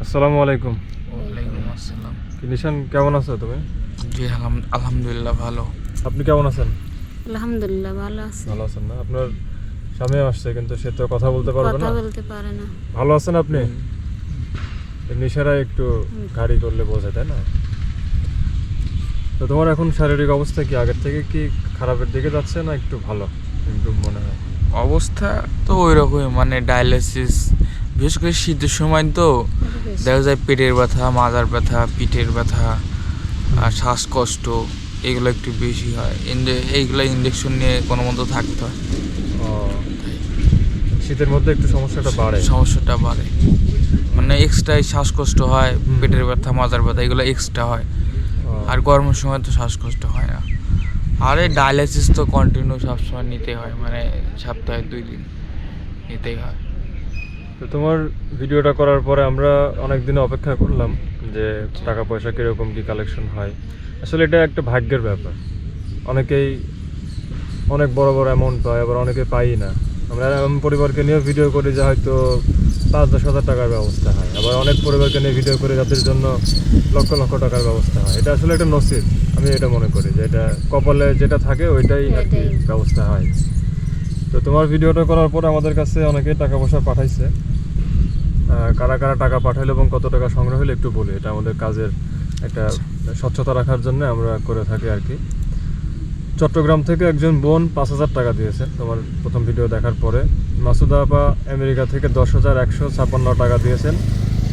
আসসালামু আলাইকুম। ওয়ালাইকুম আসসালাম। নিশান কেমন আছো তুমি? জি আলহাম- আলহামদুলিল্লাহ ভালো। আপনি কেমন আছেন? আলহামদুলিল্লাহ ভালো আছে। ভালো আছেন না? আপনার স্বামী আসছে কিন্তু সে তো কথা বলতে পারবে কথা বলতে পারে না। ভালো আছেন আপনি? নিশারা একটু গাড়ি করলে বোঝে তাই না? তো তোমার এখন শারীরিক অবস্থা কি? আগের থেকে কি খারাপের দিকে যাচ্ছে না একটু ভালো? একটু মনে হয়। অবস্থা তো ওই রকমই মানে ডায়ালিসিস বিশেষ করে শীতের সময় তো দেখা যায় পেটের ব্যথা মাজার ব্যথা পিঠের ব্যথা আর শ্বাসকষ্ট এগুলো একটু বেশি হয়। এইগুলো ইঞ্জেকশন নিয়ে কোনো মতো থাকতে হয়। শীতের মধ্যে একটু সমস্যাটা বাড়ে। সমস্যাটা বাড়ে। মানে এক্সট্রাই শ্বাসকষ্ট হয় পেটের ব্যথা মাজার ব্যথা এগুলো এক্সট্রা হয়। আর গরমের সময় তো শ্বাসকষ্ট হয় না। আর এই ডায়ালিসিস তো কন্টিনিউ সবসময় নিতে হয় মানে সপ্তাহে দুই দিন নিতেই হয়। তো তোমার ভিডিওটা করার পরে আমরা অনেক দিন অপেক্ষা করলাম যে টাকা পয়সা কীরকম কি কালেকশন হয়। আসলে এটা একটা ভাগ্যের ব্যাপার। অনেকেই অনেক বড় বড় অ্যামাউন্ট পায় আবার অনেকে পাই না। আমরা এমন পরিবারকে নিয়ে ভিডিও করি যে হয়তো পাঁচ দশ হাজার টাকার ব্যবস্থা হয়। আবার অনেক পরিবারকে নিয়ে ভিডিও করে যাদের জন্য লক্ষ লক্ষ টাকার ব্যবস্থা হয়। এটা আসলে একটা নসিব। আমি এটা মনে করি যে এটা কপালে যেটা থাকে ওইটাই আর কি ব্যবস্থা হয়। তো তোমার ভিডিওটা করার পর আমাদের কাছে অনেকে টাকা পয়সা পাঠাইছে। কারা কারা টাকা পাঠাইলো এবং কত টাকা সংগ্রহ হলো একটু বলি। এটা আমাদের কাজের একটা স্বচ্ছতা রাখার জন্য আমরা করে থাকি আর কি। চট্টগ্রাম থেকে একজন বোন পাঁচ হাজার টাকা দিয়েছে তোমার প্রথম ভিডিও দেখার পরে। মাসুদা আপা আমেরিকা থেকে দশ হাজার একশো ছাপ্পান্ন টাকা দিয়েছেন।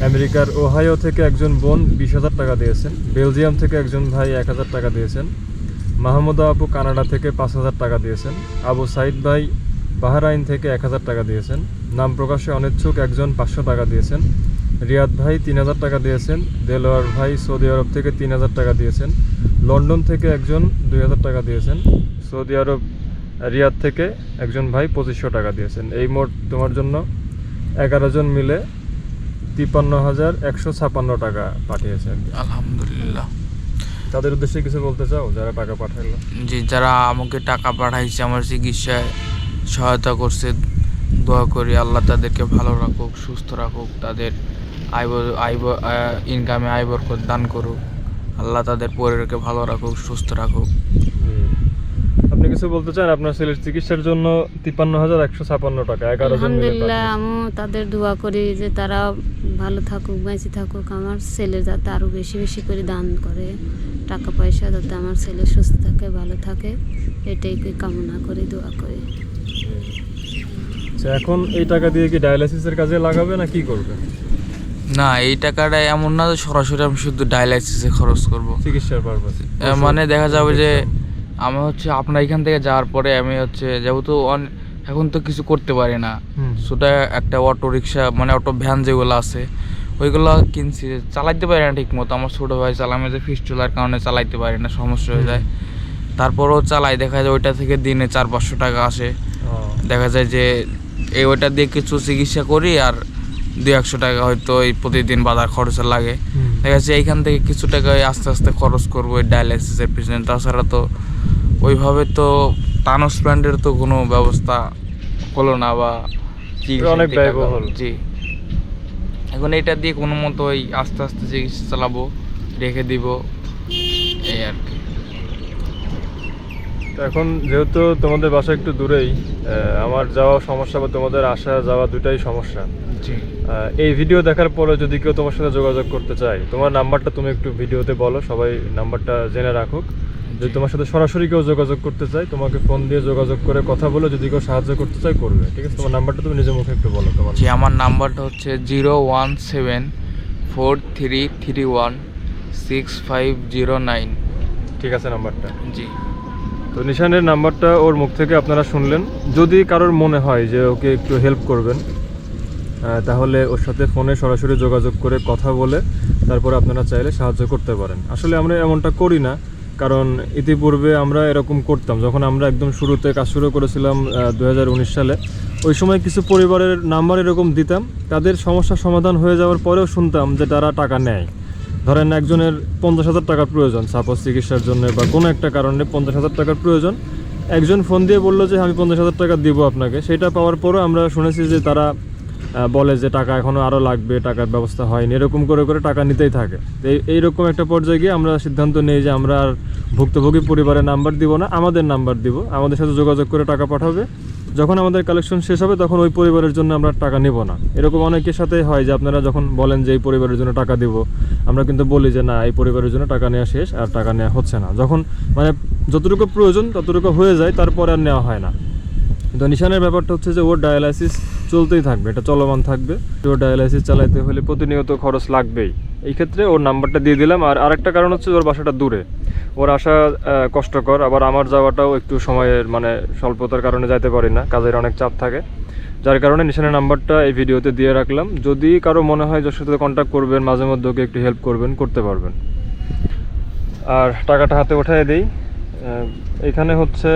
আমেরিকার ওহাইও থেকে একজন বোন বিশ হাজার টাকা দিয়েছেন। বেলজিয়াম থেকে একজন ভাই এক হাজার টাকা দিয়েছেন। মাহমুদা আপু কানাডা থেকে পাঁচ হাজার টাকা দিয়েছেন। আবু সাইদ ভাই বাহরাইন থেকে এক হাজার টাকা দিয়েছেন। নাম প্রকাশে অনিচ্ছুক একজন পাঁচশো টাকা দিয়েছেন। রিয়াদ ভাই তিন হাজার টাকা দিয়েছেন। দেলোয়ার ভাই সৌদি আরব থেকে তিন হাজার টাকা দিয়েছেন। লন্ডন থেকে একজন দুই হাজার টাকা দিয়েছেন। সৌদি আরব রিয়াদ থেকে একজন ভাই পঁচিশশো টাকা দিয়েছেন। এই মোট তোমার জন্য এগারো জন মিলে তিপ্পান্ন হাজার একশো ছাপান্ন টাকা পাঠিয়েছে আলহামদুলিল্লাহ। তাদের উদ্দেশ্যে কিছু বলতে চাও? যারা টাকা পাঠাইলো। জি যারা আমাকে টাকা পাঠাইছে আমার চিকিৎসায় সহায়তা করছে দোয়া করি আল্লাহ তাদেরকে ভালো রাখুক সুস্থ রাখুক তাদের আয় ব- আয় ইনকামে আয় বরকত দান করুক। আল্লাহ তাদের পরিবারকে ভালো রাখুক সুস্থ রাখুক। আপনি কিছু বলতে চান? আপনার ছেলের চিকিৎসার জন্য তিপ্পান্ন হাজার একশো ছাপান্ন টাকা এগারো আলহামদুলিল্লাহ। আমিও তাদের দোয়া করি যে তারা ভালো থাকুক বেঁচে থাকুক। আমার ছেলে যাতে আরও বেশি বেশি করে দান করে টাকা পয়সা যাতে আমার ছেলে সুস্থ থাকে ভালো থাকে এটাই কামনা করি দোয়া করি। আচ্ছা, এখন এই টাকা দিয়ে কি ডায়ালিসিসের কাজে লাগাবে না কি করবে? না এই টাকাটা এমন না যে সরাসরি আমি শুধু ডায়ালাইসিসে খরচ করব। চিকিৎসার পারপাসে মানে দেখা যাবে যে আমি হচ্ছে আপনার এখান থেকে যাওয়ার পরে আমি হচ্ছে যেহেতু এখন তো কিছু করতে পারি না। সেটা একটা অটো রিক্সা মানে অটো ভ্যান যেগুলো আছে ওইগুলো কিনছি। চালাইতে পারি না ঠিক মতো আমার ছোটো ভাই চালামে যে ফিস্টুলার কারণে চালাইতে পারি না সমস্যা হয়ে যায়। তারপরও চালাই দেখা যায় ওইটা থেকে দিনে চার পাঁচশো টাকা আসে। দেখা যায় যে এই ওইটা দিয়ে কিছু চিকিৎসা করি আর দুই একশো টাকা হয়তো এই প্রতিদিন বাজার খরচে লাগে। দেখা যাচ্ছে এইখান থেকে কিছু টাকা ওই আস্তে আস্তে খরচ করব ওই ডায়ালাইসিসের পিছনে তাছাড়া তো ওইভাবে তো ট্রান্সপ্লান্টের তো কোনো ব্যবস্থা হলো না বা অনেক ব্যয়বহুল। জি। এখন এটা দিয়ে কোনো মতো ওই আস্তে আস্তে চিকিৎসা চালাবো রেখে দিব এই আর কি। তো এখন যেহেতু তোমাদের বাসা একটু দূরেই আমার যাওয়া সমস্যা বা তোমাদের আসা যাওয়া দুটাই সমস্যা। এই ভিডিও দেখার পরে যদি কেউ তোমার সাথে যোগাযোগ করতে চায় তোমার নাম্বারটা তুমি একটু ভিডিওতে বলো সবাই নাম্বারটা জেনে রাখুক। যদি তোমার সাথে সরাসরি কেউ যোগাযোগ করতে চায় তোমাকে ফোন দিয়ে যোগাযোগ করে কথা বলে যদি কেউ সাহায্য করতে চায় করবে ঠিক আছে? তোমার নাম্বারটা তুমি নিজের মুখে একটু বলো তোমার। জি আমার নাম্বারটা হচ্ছে zero one seven four three three one six five zero nine. ঠিক আছে নাম্বারটা। জি। তো নিশানের নাম্বারটা ওর মুখ থেকে আপনারা শুনলেন। যদি কারোর মনে হয় যে ওকে একটু হেল্প করবেন তাহলে ওর সাথে ফোনে সরাসরি যোগাযোগ করে কথা বলে তারপরে আপনারা চাইলে সাহায্য করতে পারেন। আসলে আমরা এমনটা করি না, কারণ ইতিপূর্বে আমরা এরকম করতাম। যখন আমরা একদম শুরুতে কাজ শুরু করেছিলাম দু হাজার উনিশ সালে, ওই সময় কিছু পরিবারের নাম্বার এরকম দিতাম। তাদের সমস্যার সমাধান হয়ে যাওয়ার পরেও শুনতাম যে তারা টাকা নেয়। ধরেন একজনের পঞ্চাশ হাজার টাকার প্রয়োজন সাপোজ চিকিৎসার জন্য বা কোনো একটা কারণে পঞ্চাশ হাজার টাকার প্রয়োজন। একজন ফোন দিয়ে বলল যে, আমি পঞ্চাশ হাজার টাকা দিব আপনাকে। সেটা পাওয়ার পরও আমরা শুনেছি যে তারা বলে যে টাকা এখনও আরও লাগবে, টাকার ব্যবস্থা হয়নি, এরকম করে করে টাকা নিতেই থাকে। তো এই, এইরকম একটা পর্যায়ে গিয়ে আমরা সিদ্ধান্ত নিই যে আমরা আর ভুক্তভোগী পরিবারের নাম্বার দিব না, আমাদের নাম্বার দিব। আমাদের সাথে যোগাযোগ করে টাকা পাঠাবে। যখন আমাদের কালেকশন শেষ হবে, তখন ওই পরিবারের জন্য আমরা টাকা নেব না। এরকম অনেকের সাথে হয় যে আপনারা যখন বলেন যে, এই পরিবারের জন্য টাকা দিব। আমরা কিন্তু বলি যে না, এই পরিবারের জন্য টাকা নেওয়া শেষ আর টাকা নেওয়া হচ্ছে না। যখন মানে যতটুকু প্রয়োজন ততটুকু হয়ে যায়, তারপরে আর নেওয়া হয় না। তো নিশানের ব্যাপারটা হচ্ছে যে, ওর ডায়ালাইসিস চলতেই থাকবে, এটা চলমান থাকবে। ওর ডায়ালাইসিস চালাইতে হলে প্রতিনিয়ত খরচ লাগবেই। এই ক্ষেত্রে ওর নাম্বারটা দিয়ে দিলাম, আর আরেকটা কারণ হচ্ছে ওর বাসাটা দূরে। ওর আসা কষ্টকর, আবার আমার যাওয়াটাও একটু সময়ের মানে স্বল্পতার কারণে যাইতে পারি না, কাজের অনেক চাপ থাকে। যার কারণে নিশানের নাম্বারটা এই ভিডিওতে দিয়ে রাখলাম। যদি কারও মনে হয় যার সাথে কন্ট্যাক্ট করবেন, মাঝে মধ্যে ওকে একটু হেল্প করবেন, করতে পারবেন। আর টাকাটা হাতে উঠাই দিই। এখানে হচ্ছে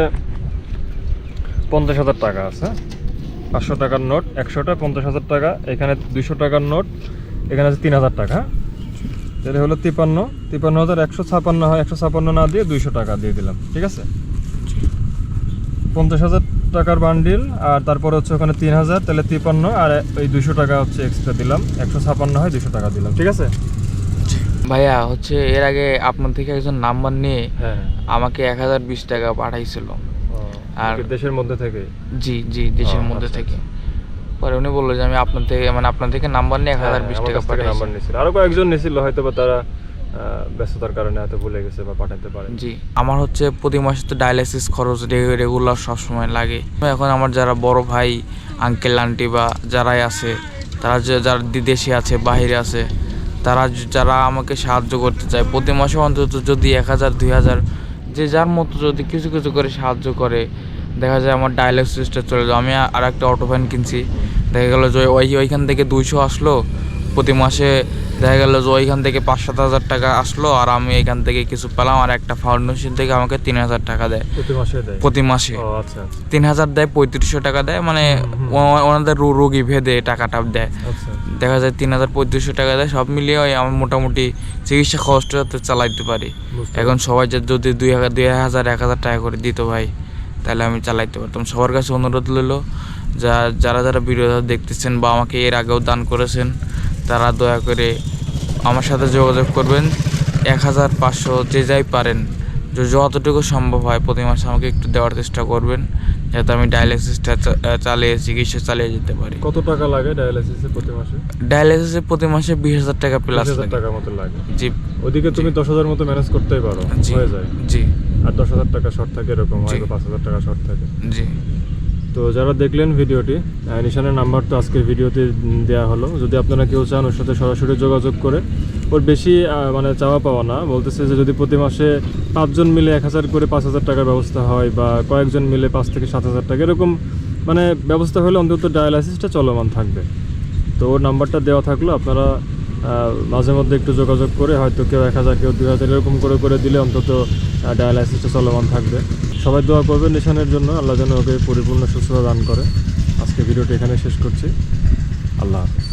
পঞ্চাশ হাজার টাকা আছে। পাঁচশো টাকার নোট, একশোটা, পঞ্চাশ হাজার টাকা। এখানে দুইশো টাকার নোট, এখানে আছে তিন হাজার টাকা। তাহলে হলো তিপান্ন। তিপান্ন হাজার একশো ছাপান্ন হয়, একশো ছাপান্ন না দিয়ে দুইশো টাকা দিয়ে দিলাম। ঠিক আছে? পঞ্চাশ হাজার টাকার বান্ডিল আর তারপরে হচ্ছে ওখানে তিন হাজার তাহলে তিপান্ন আর এই দুইশো টাকা হচ্ছে এক্সট্রা দিলাম। একশো ছাপান্ন হয় দুইশো টাকা দিলাম ঠিক আছে? ভাইয়া হচ্ছে এর আগে আপনার থেকে একজন নাম্বার নিয়ে হ্যাঁ আমাকে এক হাজার বিশ টাকা পাঠাইছিল। আর- দেশের মধ্যে থেকে? জি জি দেশের মধ্যে আচ্ছা, থেকে। পরে উনি বলল যে আমি আপনার থেকে মানে আপনার থেকে নাম্বার নিয়ে এক হাজার বিশ টাকা নাম্বার পাঠাইছি। নিয়েছিল। আরও কয়েকজন নিয়েছিল হয়তো বা তারা ব্যস্ততার কারণে হয়তো ভুলে গেছে বা পাঠাতে পারে জি, আমার হচ্ছে প্রতি মাসে তো ডায়ালিসিস খরচ রেগুলার সবসময় লাগে। এখন আমার যারা বড় ভাই আঙ্কেল আন্টি বা যারাই আছে, তারা যারা বিদেশে আছে বাইরে আছে, তারা যারা আমাকে সাহায্য করতে চায়, প্রতি মাসে অন্তত যদি এক হাজার, দুই হাজার, যে যার মতো যদি কিছু কিছু করে সাহায্য করে, দেখা যায় আমার ডায়ালিসিসটা চলে যায়। আমি আর একটা অটো কিনছি, দেখা গেলো যে ওই, ওইখান থেকে দুইশো আসলো প্রতি মাসে দেখা গেল যে ওইখান থেকে পাঁচ সাত হাজার টাকা আসলো আর আমি এখান থেকে কিছু পেলাম আর একটা ফাউন্ডেশন থেকে আমাকে তিন হাজার টাকা দেয়। প্রতি মাসে আচ্ছা আচ্ছা। তিন হাজার দেয় পঁয়ত্রিশশো টাকা দেয় মানে ওনাদের রোগী ভেদে টাকাটা দেয়। আচ্ছা। দেখা যায় তিন হাজার পঁয়ত্রিশশো টাকা দেয় সব মিলিয়ে ওই আমি মোটামুটি চিকিৎসা খরচটা যাতে চালাইতে পারি। এখন সবাই যে যদি দুই হাজার দুই হাজার এক হাজার টাকা করে দিত ভাই তাহলে আমি চালাইতে পারতাম। সবার কাছে অনুরোধ রইল যা যারা যারা ভিডিও দেখতেছেন বা আমাকে এর আগেও দান করেছেন তারা দয়া করে আমার সাথে যোগাযোগ করবেন। এক হাজার পাঁচশো যে যাই পারেন। যতটুকু সম্ভব হয় প্রতি মাসে আমাকে একটু দেওয়ার চেষ্টা করবেন যাতে আমি ডায়ালিসিসটা চালিয়ে চিকিৎসা চালিয়ে যেতে পারি। কত টাকা লাগে ডায়ালিসিসে প্রতি মাসে? ডায়ালিসিসে প্রতি মাসে বিশ হাজার টাকা প্লাস টাকার মতো লাগে। জি। ওদিকে তুমি দশ হাজার মতো ম্যানেজ করতেই পারো জি। হয়ে যায়। জি। আর দশ হাজার টাকা শর্ট থাকে এরকম। পাঁচ হাজার টাকা শর্ট থাকে। জি। তো যারা দেখলেন ভিডিওটি নিশানের নাম্বার তো আজকের ভিডিওতে দেওয়া হলো। যদি আপনারা কেউ চান ওর সাথে সরাসরি যোগাযোগ করে, ওর বেশি মানে চাওয়া পাওয়া না। বলতেছে যে যদি প্রতি মাসে পাঁচজন মিলে এক হাজার করে পাঁচ হাজার টাকার ব্যবস্থা হয় বা কয়েকজন মিলে পাঁচ থেকে সাত হাজার টাকা, এরকম মানে ব্যবস্থা হলে অন্তত ডায়ালাইসিসটা চলমান থাকবে। তো ওর নাম্বারটা দেওয়া থাকল, আপনারা মাঝে মধ্যে একটু যোগাযোগ করে হয়তো কেউ এক হাজার, কেউ দুই হাজার এরকম করে করে দিলে অন্তত ডায়ালাইসিসটা চলমান থাকবে। সবাই দোয়া করবেন নিশানের জন্য। আল্লাহ যেন ওকে পরিপূর্ণ সুস্থতা দান করে। আজকে ভিডিওটি এখানে শেষ করছি। আল্লাহ হাফেজ।